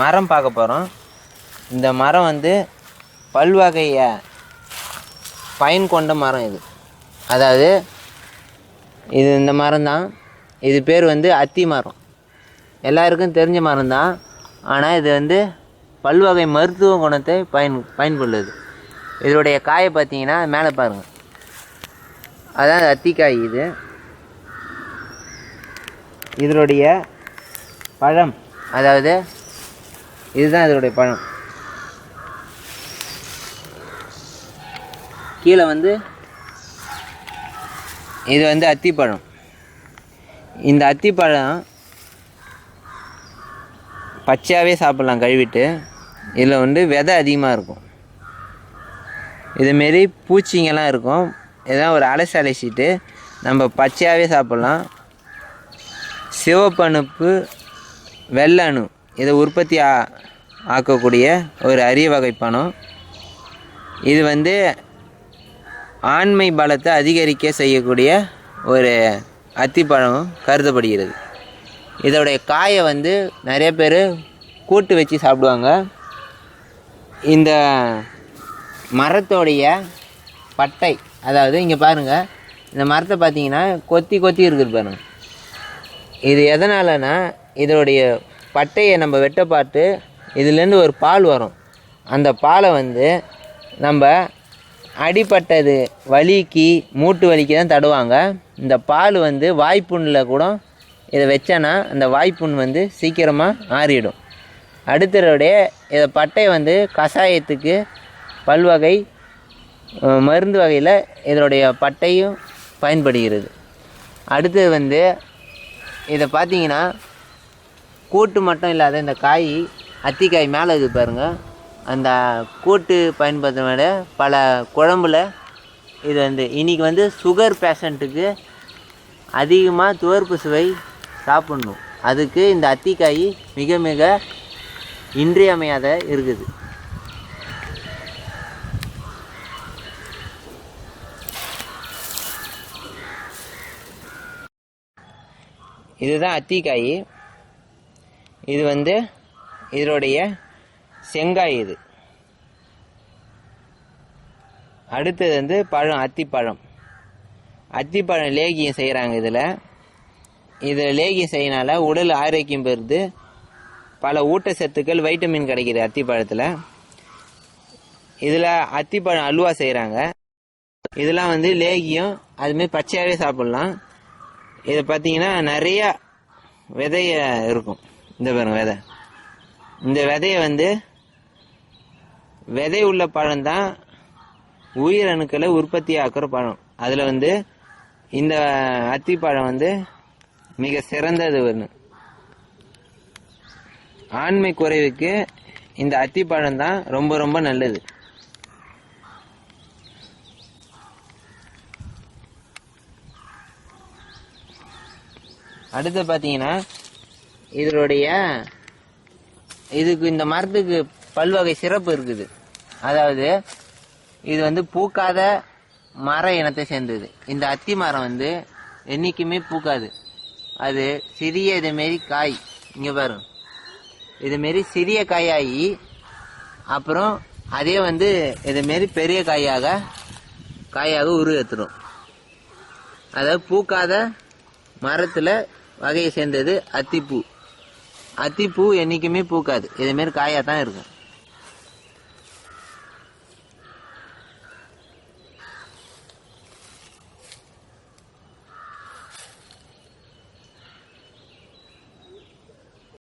மரம் பார்க்க போகிறோம் இந்த மரம் வந்து பல்வகைய பயன் கொண்ட மரம் இது. அதாவது இது இந்த மரம் தான் இது பேர் வந்து அத்தி மரம். எல்லாருக்கும் தெரிஞ்ச மரம் தான் ஆனால் இது வந்து பல்வகை மருத்துவ குணத்தை பயன் பயன்படுது இதனுடைய காயை பார்த்தீங்கன்னா மேலே பாருங்கள் அதான் அத்திக்காய் இது. இதனுடைய பழம். அதாவது இதுதான் இதனுடைய பழம் கீழே வந்து இது வந்து அத்திப்பழம். இந்த அத்திப்பழம் பச்சையாகவே சாப்பிட்லாம் கழுவிட்டு. இதில் வந்து விதை அதிகமாக இருக்கும். இதுமாரி பூச்சிங்கெல்லாம் இருக்கும். இதான் ஒரு அலசி அலசிட்டு நம்ம பச்சையாகவே சாப்பிட்லாம். சிவப்பணுப்பு வெள்ளை அணு இதை உற்பத்தி ஆ ஆக்கக்கூடிய ஒரு அரிய வகை பணம். இது வந்து ஆண்மை பலத்தை அதிகரிக்க செய்யக்கூடிய ஒரு அத்திப்பழம் கருதப்படுகிறது. இதோடைய காயை வந்து நிறைய பேர் கூட்டு வச்சு சாப்பிடுவாங்க. இந்த மரத்தோடைய பட்டை அதாவது இங்கே பாருங்கள் இந்த மரத்தை பார்த்தீங்கன்னா கொத்தி கொத்தி இருக்குது பாருங்கள் இது எதனாலனா இதனுடைய பட்டையை நம்ம வெட்ட பார்த்து இதுலேருந்து ஒரு பால் வரும். அந்த பாலை வந்து நம்ம அடிப்பட்டது வலிக்கு மூட்டு வலிக்கு தான் தடுவாங்க. இந்த பால் வந்து வாய்ப்புண்ணில் கூட இதை வச்சேன்னா அந்த வாய்ப்புண் வந்து சீக்கிரமாக ஆறிடும். அடுத்ததுடைய இதை பட்டை வந்து கஷாயத்துக்கு பல்வகை மருந்து வகையில் இதனுடைய பட்டையும் பயன்படுகிறது. அடுத்தது வந்து இதை பார்த்தீங்கன்னா கூட்டு மட்டும் இல்லாத இந்த காய் அத்திக்காய் மேலே இது பாருங்கள் அந்த கூட்டு பயன்படுத்த பல குழம்புல இது வந்து இன்றைக்கி வந்து சுகர் பேஷண்ட்டுக்கு அதிகமாக துவர்ப்பு சுவை சாப்பிட்ணும். அதுக்கு இந்த அத்திக்காய் மிக மிக இன்றியமையாத இருக்குது. இதுதான் அத்திக்காய். இது வந்து இதனுடைய செங்காய் இது. அடுத்தது வந்து பழம் அத்திப்பழம். அத்திப்பழம் லேகியம் செய்கிறாங்க இதில். இதில் லேகியம் செய்யனால உடல் ஆரோக்கியம் பெறுது. பல ஊட்டச்சத்துக்கள் வைட்டமின் கிடைக்கிது அத்திப்பழத்தில். இதில் அத்திப்பழம் அல்வா செய்கிறாங்க இதெல்லாம் வந்து லேகியம் அதுமாரி பச்சையாகவே சாப்பிட்லாம். இது பார்த்தீங்கன்னா நிறைய விதைய இருக்கும். இந்த பாருங்க விதை. இந்த விதைய வந்து விதை உள்ள பழம் தான் உயிரணுக்களை உற்பத்தி ஆக்குற பழம். அதில் வந்து இந்த அத்திப்பழம் வந்து மிக சிறந்தது ஒன்று ஆண்மை குறைவுக்கு இந்த அத்திப்பழம் தான் ரொம்ப ரொம்ப நல்லது. அடுத்து பார்த்தீங்கன்னா இதனுடைய இதுக்கு இந்த மரத்துக்கு பல்வகை சிறப்பு இருக்குது. அதாவது இது வந்து பூக்காத மர இனத்தை சேர்ந்தது. இந்த அத்தி மரம் வந்து என்றைக்குமே பூக்காது. அது சிறிய இதுமாரி காய். இங்கே பாருங்க இதுமாரி சிறிய காயாகி அப்புறம் அதே வந்து இதுமாரி பெரிய காயாக காயாக உருவெத்துடும் அதாவது பூக்காத மரத்தில் வகையை சேர்ந்தது அத்திப்பூ. அத்திப்பூ என்றைக்குமே பூக்காது. இதேமாரி காயாக தான் இருக்கும்.